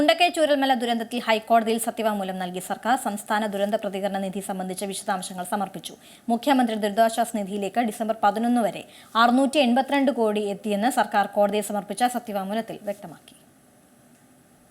മുണ്ടക്കൈ ചൂരൽമല ദുരന്തത്തിൽ ഹൈക്കോടതിയിൽ സത്യവാങ്മൂലം നൽകി സർക്കാർ സംസ്ഥാന ദുരന്ത പ്രതികരണ നിധി സംബന്ധിച്ച വിശദാംശങ്ങൾ സമർപ്പിച്ചു. മുഖ്യമന്ത്രി ദുരിതാശ്വാസ നിധിയിലേക്ക് ഡിസംബർ പതിനൊന്ന് വരെ അറുന്നൂറ്റി എൺപത്തിരണ്ട് കോടി എത്തിയെന്ന് സർക്കാർ കോടതിയെ സമർപ്പിച്ച സത്യവാങ്മൂലത്തിൽ വ്യക്തമാക്കി.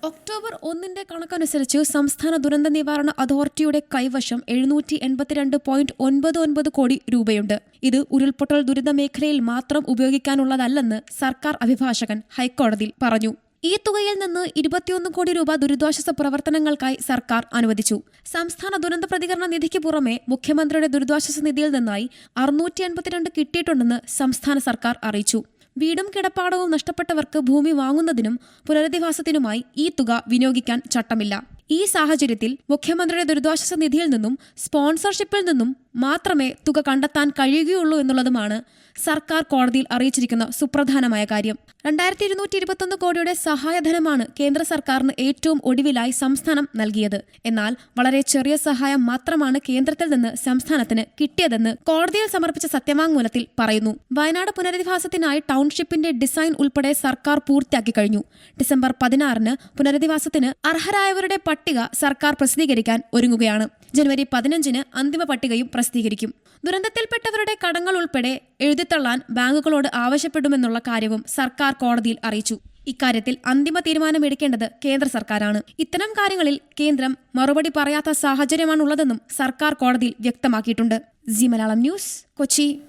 ഒക്ടോബർ ഒന്നിന്റെ കണക്കനുസരിച്ച് സംസ്ഥാന ദുരന്ത നിവാരണ അതോറിറ്റിയുടെ കൈവശം എഴുന്നൂറ്റി എൺപത്തിരണ്ട് പോയിന്റ് ഒൻപത് ഒൻപത് കോടി രൂപയുണ്ട്. ഇത് ഉരുൾപൊട്ടൽ ദുരിത മേഖലയിൽ മാത്രം ഉപയോഗിക്കാനുള്ളതല്ലെന്ന് സർക്കാർ അഭിഭാഷകൻ ഹൈക്കോടതിയിൽ പറഞ്ഞു. ഈ തുകയിൽ നിന്ന് ഇരുപത്തിയൊന്ന് കോടി രൂപ ദുരിതാശ്വാസ പ്രവർത്തനങ്ങൾക്കായി സർക്കാർ അനുവദിച്ചു. സംസ്ഥാന ദുരന്ത പ്രതികരണ നിധിക്ക് പുറമെ മുഖ്യമന്ത്രിയുടെ ദുരിതാശ്വാസ നിധിയിൽ നിന്നായി അറുന്നൂറ്റി എൺപത്തിരണ്ട് കിട്ടിയിട്ടുണ്ടെന്ന് സംസ്ഥാന സർക്കാർ അറിയിച്ചു. വീടും കിടപ്പാടവും നഷ്ടപ്പെട്ടവർക്ക് ഭൂമി വാങ്ങുന്നതിനും പുനരധിവാസത്തിനുമായി ഈ തുക വിനിയോഗിക്കാൻ ചട്ടമില്ല. ഈ സാഹചര്യത്തിൽ മുഖ്യമന്ത്രിയുടെ ദുരിതാശ്വാസ നിധിയിൽ നിന്നും സ്പോൺസർഷിപ്പിൽ നിന്നും മാത്രമേ തുക കണ്ടെത്താൻ കഴിയുകയുള്ളൂ എന്നുള്ളതുമാണ് സർക്കാർ കോടതിയിൽ അറിയിച്ചിരിക്കുന്ന സുപ്രധാനമായ കാര്യം. രണ്ടായിരത്തി ഇരുന്നൂറ്റി ഇരുപത്തൊന്ന് കോടിയുടെ സഹായധനമാണ് കേന്ദ്ര സർക്കാരിന് ഏറ്റവും ഒടുവിലായി സംസ്ഥാനം നൽകിയത്. എന്നാൽ വളരെ ചെറിയ സഹായം മാത്രമാണ് കേന്ദ്രത്തിൽ നിന്ന് സംസ്ഥാനത്തിന് കിട്ടിയതെന്ന് കോടതിയിൽ സമർപ്പിച്ച സത്യവാങ്മൂലത്തിൽ പറയുന്നു. വയനാട് പുനരധിവാസത്തിനായി ടൗൺഷിപ്പിന്റെ ഡിസൈൻ ഉൾപ്പെടെ സർക്കാർ പൂർത്തിയാക്കി കഴിഞ്ഞു. ഡിസംബർ പതിനാറിന് പുനരധിവാസത്തിന് അർഹരായവരുടെ പട്ടിക സർക്കാർ പ്രസിദ്ധീകരിക്കാൻ ഒരുങ്ങുകയാണ്. ജനുവരി പതിനഞ്ചിന് അന്തിമ പട്ടികയും പ്രസിദ്ധീകരിക്കും. ദുരന്തത്തിൽപ്പെട്ടവരുടെ കടങ്ങൾ ഉൾപ്പെടെ എഴുതിത്തള്ളാൻ ബാങ്കുകളോട് ആവശ്യപ്പെടുമെന്നുള്ള കാര്യവും സർക്കാർ കോടതിയിൽ അറിയിച്ചു. ഇക്കാര്യത്തിൽ അന്തിമ തീരുമാനമെടുക്കേണ്ടത് കേന്ദ്ര സർക്കാരാണ്. ഇത്തരം കാര്യങ്ങളിൽ കേന്ദ്രം മറുപടി പറയാത്ത സാഹചര്യമാണുള്ളതെന്നും സർക്കാർ കോടതിയിൽ വ്യക്തമാക്കിയിട്ടുണ്ട്. G Malayalam news Kochi.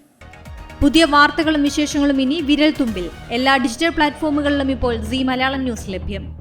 പുതിയ വാർത്തകളും വിശേഷങ്ങളും ഇനി വിരൽ തുമ്പിൽ. എല്ലാ ഡിജിറ്റൽ പ്ലാറ്റ്ഫോമുകളിലും ഇപ്പോൾ സി മലയാളം ന്യൂസ് ലഭ്യം.